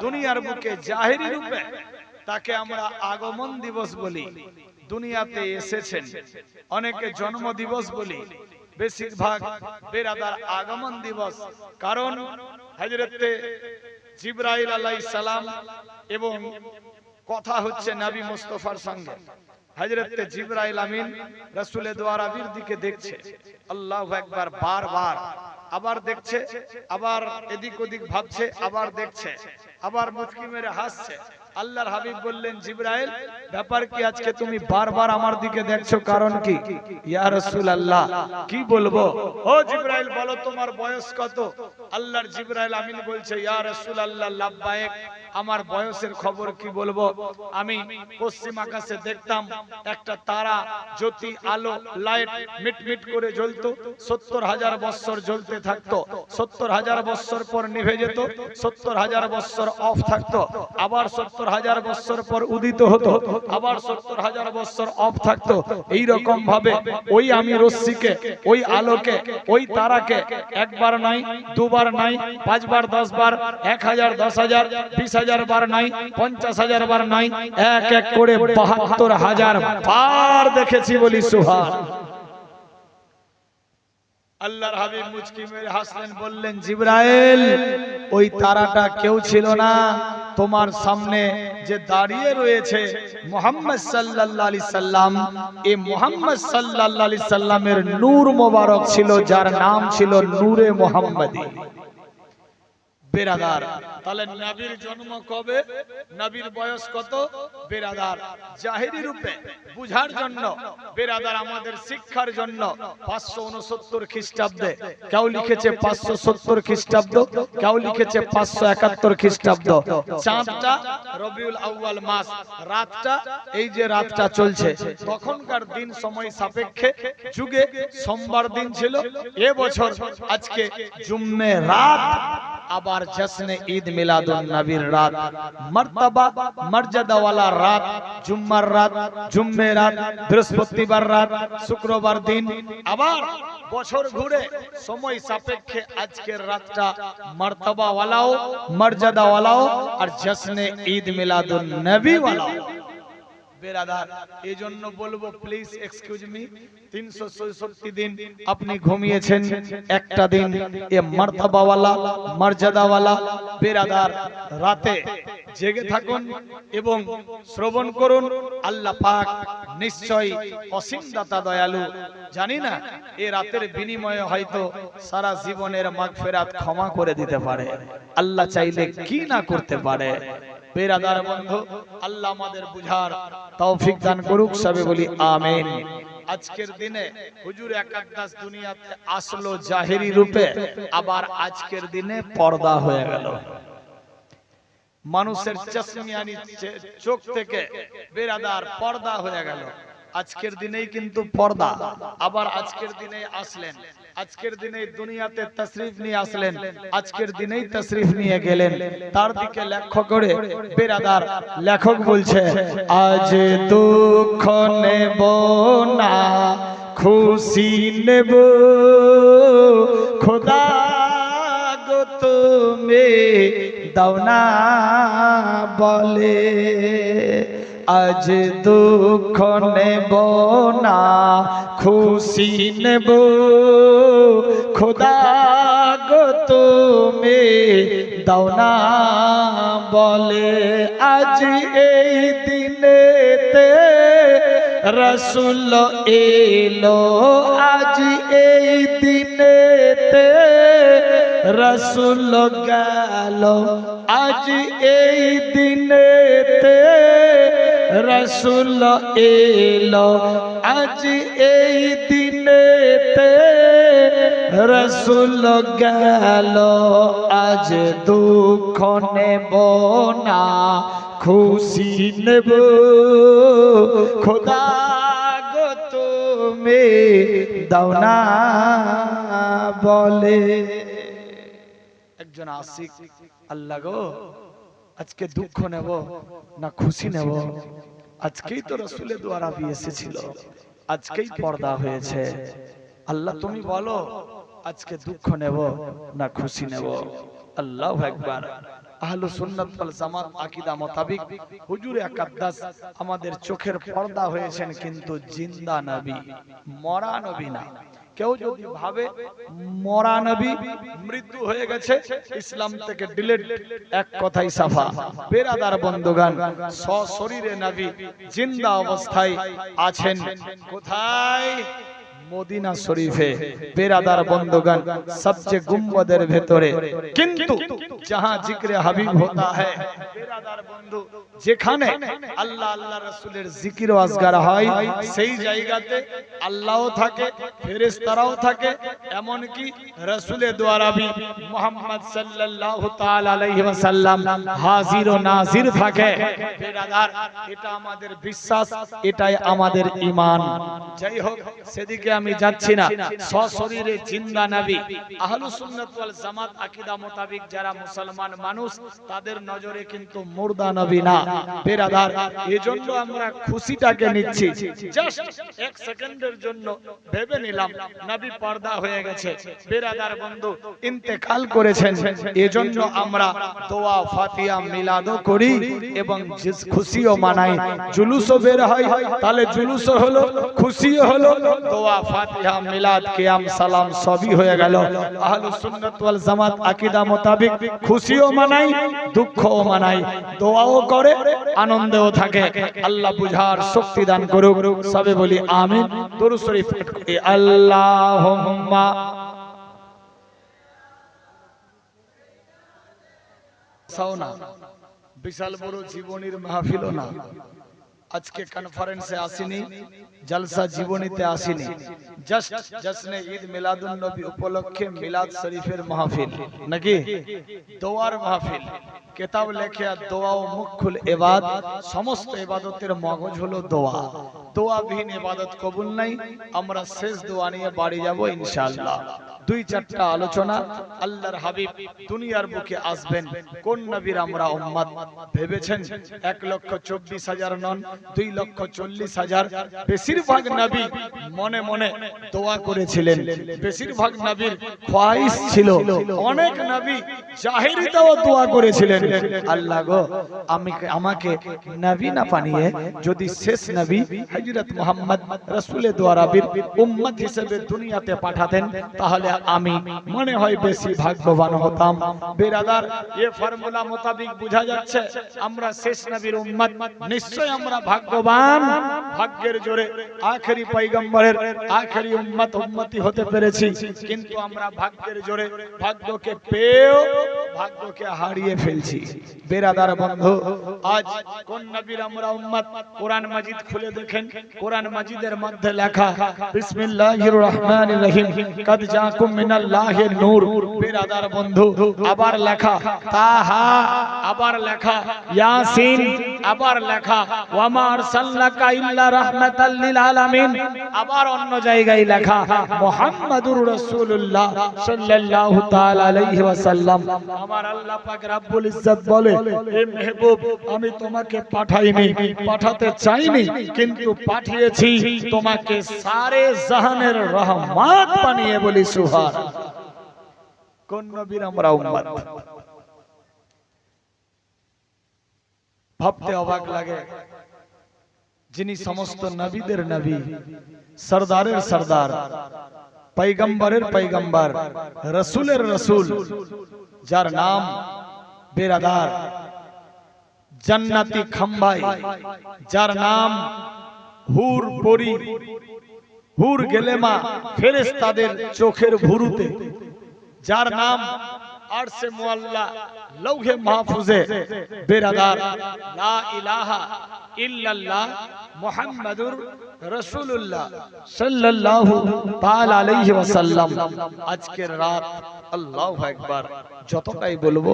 দুনিয়ার বুকে জাহেরি রূপে তাকে আমরা আগমন দিবস বলি। দুনিয়াতে এসেছেন। অনেকে জন্ম দিবস বলি। বেশিরভাগ বেরাদার আগমন দিবস। কারণ হজরতে জিব্রাইল আলাই সালাম এবং কথা হচ্ছে নাবি মুস্তফার সঙ্গে। হজরতে জিব্রাইল আমিন রসুলের দিকে দেখছে। আল্লাহ একবার বারবার আবার দেখছে আবার এদিক ওদিক ভাবছে আবার দেখছে আবার মুচকি মেরে হাসছে। আল্লাহর হাবিব বললেন জিব্রাইল ব্যাপার কি আজকে তুমি বারবার আমার দিকে দেখছ? কারণ কি? ইয়া রাসূল আল্লাহ কি বলব? ও জিব্রাইল বলো তোমার বয়স কত? আল্লাহর জিব্রাইল আমিন বলছে, ইয়া রাসূল আল্লাহ লাব্বায়েক, আমার বয়সের খবর কি বলব? আমি পশ্চিম আকাশে দেখতাম একটা তারা জ্যোতি আলো, লাইট মিটমিট করে জ্বলতো, সত্তর হাজার বৎসর জ্বলতে থাকতো, সত্তর হাজার বৎসর পর নিভে যেত, সত্তর হাজার বৎসর অফ থাকতো, আবার সত্তর হাজার বৎসর পর উদিত হতো, আবার সত্তর হাজার বৎসর অফ থাকতো। এই রকম ভাবে ওই আমি রশ্মিকে, ওই আলোকে, ওই তারাকে একবার নাই দুবার নাই পাঁচবার দশ বার, এক হাজার, দশ হাজার, বিশ হাজার বার নাই, পঞ্চাশ হাজার বার নাই, এক এক করে বাহাত্তর হাজার বার দেখেছি বলি সুহা আল্লাহর হাবিব মুচকি মেরে হাসলেন, বললেন, জিব্রাইল, ওই তারাটা কেউ ছিল না, তোমার সামনে যে দাঁড়িয়ে রয়েছে মোহাম্মদ সাল্লাল্লাহু আলাইহি সাল্লাম এই মোহাম্মদ সাল্লাল্লাহু আলাইহি সাল্লামের নূর মোবারক ছিল, যার নাম ছিল নূরে মোহাম্মদী। বেরাদার তাহলে নবীর জন্ম কবে? নবীর বয়স কত? বেরাদার জাহেরি রূপে বুঝার জন্য আমাদের শিক্ষার জন্য পাঁচশো উনসত্তর খ্রিস্টাব্দে। কেউ লিখেছে পাঁচশো সত্তর খ্রিস্টাব্দ? কেউ লিখেছে পাঁচশো একাত্তর খ্রিস্টাব্দ। চাঁদটা রবিউল আউয়াল মাস। রাতটা, এই যে রাতটা চলছে, তখনকার দিন সময় সাপেক্ষে যুগে, সোমবার দিন ছিল, এ বছর আজকে জুম্মে রাত। আবার জশ্নে ঈদ মিলাদুন নবীর রাত। মর্তবা মর্যাদা ওয়ালা রাত, জুম্মার রাত জুম্মে রাত, বৃহস্পতিবার রাত, শুক্রবার দিন। আবার বছর ঘুরে সময় সাপেক্ষে আজকের রাতটা মর্তবা ওয়ালাও মর্যাদা ওয়ালাও আর জশ্নে ঈদ মিলাদুন নবী ওয়ালাও বেরাদার এই জন্য বলব প্লিজ এক্সকিউজ মি তিনশো ছয়ষট্টি দিন আপনি ঘুমিয়েছেন, একটা দিন এ মার্তাবাওয়ালা, মর্যাদাওয়ালা বেরাদার, রাতে জেগে থাকুন এবং শ্রবণ করুন, আল্লাহ পাক নিশ্চয় অসীম দাতা দয়ালু। জানি না, এ রাতের বিনিময়ে হয়তো সারা জীবনের মাগফিরাত ক্ষমা করে দিতে পারে। আল্লাহ চাইলে কি না করতে পারে। বেরাদার বন্ধু, আল্লাহ আমাদের বুঝার তৌফিক দান করুক, সবে বলি আমিন। আজকের দিনে হুজুর একাদশ দুনিয়াতে আসলো জাহেরি রূপে, আবার আজকের দিনে পর্দা হয়ে গেল। মানুষের চশমিয়ানি চোখ থেকে বেরাদার পর্দা হয়ে গেল। আজকের দিনেই কিন্তু পর্দা, আবার আজকের দিনে আসলেন। আজকের দিনে দুনিয়াতে তশরিফ নিয়ে আসলেন আজকের দিনেই তশরিফ নিয়ে গেলেন। তার দিকে লক্ষ্য করে বেরাদার লেখক বলছে আজ দুঃখ নেব না খুশি নেব। খোদা গো তুমি দাও না বলে। আজ দুঃখ নেব না, খুশি নেব। খোদা গো তুমি দাও না বলে, আজ এই দিনেতে রসুল এলো। আজ এই দিনেতে রসুল গেল। আজ এই দিনেতে রসুল এলো আজ এই দিনেতে। রসুল গেল আজ দুঃখ নেব না খুশি নেব। খোদা গো তুমি দাও না বলে। একজন আশিক, আল্লাহ গো আজকে দুঃখ নেব না খুশি নেব? আজকেই তো রসুলের দ্বারা এসেছিল। আজকেই পর্দা হয়েছে। আল্লাহ তুমি বলো, আজকে দুঃখ নেব না খুশি নেব? আল্লাহ একবার আহলু সুন্নাত জামাত মোতাবিক হুজুর আমাদের চোখের পর্দা হয়েছেন কিন্তু জিন্দা নবী, মরা নবী না। কেউ যদি ভাবে মরা নবী, মৃত্যু হয়ে গেছে, ইসলাম থেকে ডিলেট এক কথাই সাফা। বেরাদার বন্ধুগান সশরীরে নবী জিন্দা অবস্থায় আছেন। কোথায়? মদিনা শরীফে বেরাদার বন্ধুগান সবচেয়ে গুম্বদের ভেতরে। কিন্তু যাহা জিক্রে হাবিব হতা হ্যায় বেরাদার বন্ধু, যেখানে আল্লাহ আল্লাহ রাসূলের জিকির আজগার হয়, সেই জায়গাতে আল্লাহও থাকে, ফেরেশতারাও থাকে এমন কি রাসূলের দ্বারা বি মুহাম্মদ সাল্লাল্লাহু তাআলা আলাইহি ওয়াসাল্লাম হাজির ও নাজির থাকে। বেরাদার, এটা আমাদের বিশ্বাস, এটাই আমাদের ঈমান। যাই হোক, সেদিকে আমি যাচ্ছি না। সশরীরে জিন্দা নবী। আহলুস সুন্নাত ওয়াল জামাত আকীদা মোতাবেক যারা মুসলমান মানুষ, তাদের নজরে কিন্তু মুর্দা নবী না। বেরাদার, এজন্য আমরা খুশিটাকে নিচ্ছি। জাস্ট এক সেকেন্ডের জন্য ভেবে নিলাম, নবী পর্দা হয়ে গেছে। বেরাদার বন্ধু, ইন্তেকাল করেছেন। এজন্য আমরা দোয়া ফাতিহা মিলাদও করি এবং খুশিও মানাই। জুলুসও বের হয়, তাহলে জুলুসও হলো, খুশিও হলো। দোয়া ফাতিহা, মিলাদ, কিয়াম, সালাম সবই হয়ে গেল। আহলুস সুন্নাত ওয়াল জামাত আকীদা মোতাবেক খুশিও মানাই দুঃখও মানাই দোয়াও করে, আনন্দেও থাকে। আল্লাহ বুঝার শক্তি দান করুক, সবে বলি আমিন। দরুদ শরীফ পাঠ আল্লাহুম্মা। সাও না, বিশাল বড় জীবনীর মাহফিল না। আজকে কনফারেন্সে আসিনি জলসা জীবনীতে আসিনি জাস্ট জশ্নে ঈদ মিলাদুন নবী উপলক্ষে মিলাদ শরীফের মাহফিল নাকি? দোয়ার মাহফিল কিতাব লেখে আর দোয়া ও মুখুল ইবাদ সমস্ত ইবাদতের মগজ হলো দোয়া। দোয়াবিহীন ইবাদত কবুল নাই, আমরা শেষ দোয়া নিয়ে বাড়ি যাব ইনশাআল্লাহ। দুই চারটা আলোচনা, আল্লাহর হাবিব দুনিয়ার বুকে আসবেন, কোন নবীর আমরা উম্মত? ভেবেছেন লক্ষ চব্বিশ হাজার নন লক্ষ চল্লিশ হাজার? বেশিরভাগ নবী মনে মনে দোয়া করেছিলেন। বেশিরভাগ নবীর খোয়াইশ ছিল। অনেক নবী জাহিরিতেও দোয়া করেছিলেন। আল্লাহ গো, আমি আমাকে নবী না বানিয়ে যদি শেষ নবী হযরত মুহাম্মদ রাসূলের দ্বারা উম্মত হিসেবে দুনিয়াতে পাঠাতেন, তাহলে আমি মনে হয় বেশি ভাগ্যবান হতাম। বেরাদার, এ ফর্মুলা মোতাবেক বোঝা যাচ্ছে, আমরা শেষ নবীর উম্মত, নিশ্চয় আমরা ভাগ্যবান। ভাগ্যের জোরে আখেরি পয়গম্বরের আখেরি উম্মত, উম্মতি হতে পেরেছি, কিন্তু আমরা ভাগ্যের জোরে ভাগ্যকে পেয়েও ভাগ্যকে হারিয়ে ফেলছি বেরাদার বন্ধু আজ কোন নবীর আমরা উম্মত কোরআন মাজিদ খুলে দেখেন কোরআন মাজিদের মধ্যে লেখা বিসমিল্লাহির রহমানির রহিম কদ জাকুম মিনাল্লাহির নূর বেরাদার বন্ধু আবার লেখা তাহা আবার লেখা ইয়াসিন আবার লেখা ওয়ামা আরসালনাকা ইল্লা রাহমাতাল লিল আলামিন আবার অন্য জায়গায় লেখা মুহাম্মাদুর রাসূলুল্লাহ সাল্লাল্লাহু তাআলা আলাইহি ওয়াসাল্লাম আমার আল্লাহ পাক রব্বুল ইজ্জত বলে হে মেহবুব, আমি তোমাকে পাঠাইনি, পাঠাতে চাইনি, কিন্তু পাঠিয়েছি তোমাকে সারে জাহানের রহমত বানিয়ে বলি সুহার কোন নবীর আমরা উম্মত? ভাবতে অবাক লাগে, যিনি সমস্ত নবীদের নবী, সরদারের সরদার পৈগম্বরের পাইগম্বর রসুলের রসুল যার নাম বেরাদার জান্নাতি খাম্বাই যার নাম হুর পরি হুর গেলেমা ফেরেস তাদের চোখের ভুরুতে যার নাম আরশে মুআল্লা লৌহে মাহফুজে বেরাদার লা ইলাহা ইল্লাল্লাহ মুহাম্মাদুর রাসূলুল্লাহ সাল্লাল্লাহু তাআলা আলাইহি ওয়াসাল্লাম আজকের রাত আল্লাহু আকবার। যতটাই বলব,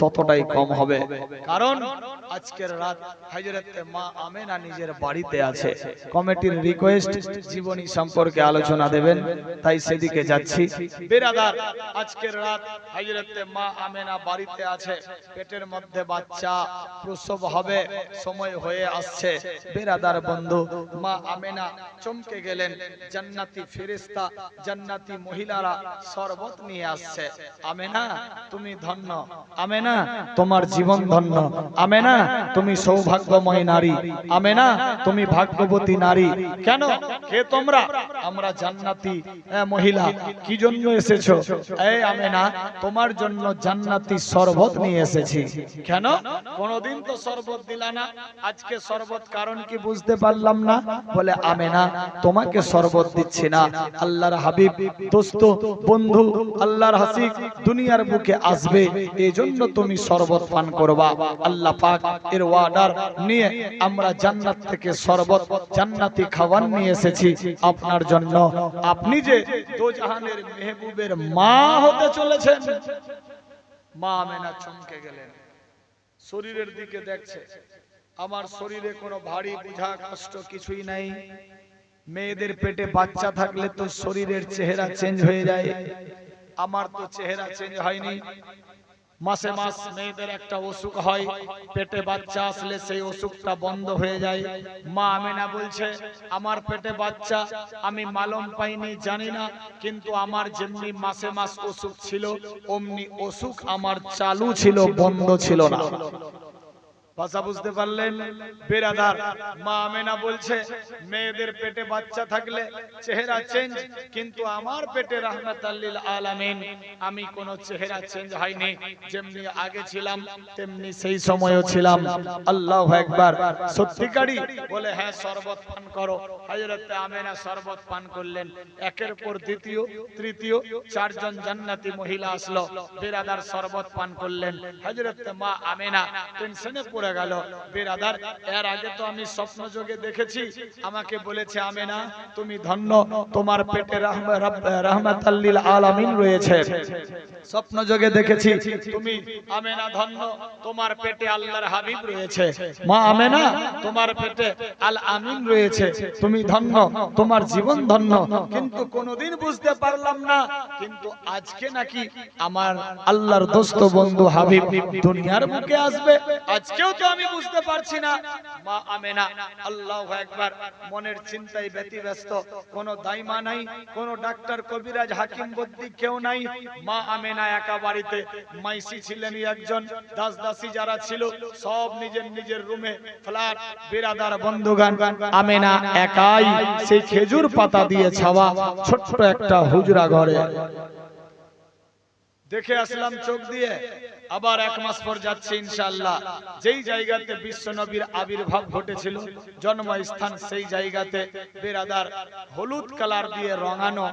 ততটাই কম হবে। কারণ আজকের রাত হযরতে মা আমেনা নিজের বাড়িতে আছে। কমিটির রিকোয়েস্ট জীবনী সম্পর্কে আলোচনা দেবেন, তাই সেদিকে যাচ্ছি। বেরাদার, আজকের রাত হযরতে মা আমেনা বাড়িতে আছে। পেটের মধ্যে বাচ্চা, প্রসব হবে, সময় হয়ে আসছে। বেরাদার বন্ধু, মা আমেনা চমকে গেলেন। জান্নাতি ফেরেশতা, জান্নাতি মহিলারা শরবত নিয়ে আসছে। আমেনা তুমি ধন্য। আমেনা, তোমার জীবন ধন্য। আমেনা, তুমি সৌভাগ্যময় নারী। আমেনা, তুমি ভাগ্যবতী নারী। কেন? কে তোমরা? আমরা জান্নাতি মহিলা। কি জন্য এসেছ? এই আমেনা, তোমার জন্য জান্নাতি শরবত নিয়ে এসেছি। কেন? কোনদিন তো শরবত দিলা না। আজকে শরবত কারণ কি বুঝতে পারলাম না? বলে, আমেনা, তোমাকে শরবত দিচ্ছি না। আল্লাহর হাবিব, দোস্ত, বন্ধু, আল্লাহর হাসিক দুনিয়ার বুকে আসবে এই জন্য তুমি শরবত পান করবা। আল্লাহ পাক এর ওয়ার্ডার নিয়ে আমরা জান্নাত থেকে শরবত, জান্নাতি খাবার নিয়ে এসেছি আপনার জন্য। আপনি যে দোজাহানের মেহবুবের মা হতে চলেছেন, মা আমেনা চমকে গেলেন। শরীরের দিকে দেখছে, আমার শরীরে কোনো ভারী বুঝা কষ্ট কিছুই নাই। মেয়েদের পেটে বাচ্চা থাকলে তো শরীরের চেহারা চেঞ্জ হয়ে যায়। আমার তো চেহারা চেঞ্জ হয়নি। মাসে মাস মেয়েদের একটা অসুখ হয়, পেটে বাচ্চা আসলে সেই অসুখটা বন্ধ হয়ে যায়। মা আমিনা বলছে, আমার পেটে বাচ্চা, আমি মালম পাইনি, জানি না, কিন্তু আমার যেমনি মাসে মাস অসুখ ছিল, অমনি অসুখ আমার চালু ছিল, বন্ধ ছিল না। ভাষা বুঝতে পারলেন? বেরাদার, মা আমেনা বলছে, মেয়েদের পেটে বাচ্চা থাকলে চেহারা চেঞ্জ কিন্তু আমার পেটে রাহমাতাল্লিল আলামিন, আমি কোন চেহারা চেঞ্জ হয়নি। যেমনি আগে ছিলাম, তেমনি সেই সময়ও ছিলাম। আল্লাহু একবার সত্যিকারই বলে হ্যাঁ শরবত পান করো। হযরত আমেনা শরবত পান করলেন। একের পর দ্বিতীয়, তৃতীয়, চারজন জান্নাতি মহিলা আসলো। বেরাদার শরবত পান করলেন। হযরত মা আমেনা টেনশনে পড়ে গেল। বেরাদার, এর আগে তো আমি স্বপ্ন যোগে দেখেছি। আমাকে বলেছে, আমেনা, তুমি ধন্য, তোমার পেটে রাহমা- রাব- আলামিন রয়েছে। স্বপ্ন যোগে দেখেছি, তুমি আমেনা ধন্য, তোমার পেটে আল্লাহর হাবিব রয়েছে। মা আমেনা, তোমার পেটে আল আমিন রয়েছে। তুমি ধন্য, তোমার জীবন ধন্য। কিন্তু কোনোদিন বুঝতে পারলাম না, কিন্তু আজকে নাকি আমার আল্লাহর দোস্ত বন্ধু হাবিব দুনিয়ার বুকে আসবে। আজকেও তো আমি বুঝতে পারছি না। মা আমেনা, আল্লাহু একবার মনের চিন্তায় ব্যতিব্যস্ত। কোনো দাইমা নাই, কোনো ডাক্তার, কবিরাজ, হাকিম বুদ্ধি কেউ নাই। মা আমেনা একা বাড়িতে, মাইসি ছিলেন একজন দাস দাসী যারা ছিল, সব নিজের নিজের রুমে, ফ্ল্যাট, বিরাদার বন্ধুগান। আমেনা একাই সেই খেজুর পাতা দিয়ে ছাওয়া ছোট্ট একটা হুজরা ঘরে দেখে আসলাম চোখ দিয়ে। আবার এক মাস পর যাচ্ছে ইনশাল্লাহ যেই জায়গাতে বিশ্ব নবীর আবির্ভাব ঘটেছিল জন্মস্থান সেই জায়গাতে বেরাদার হলুদ কালার দিয়ে রঙানো।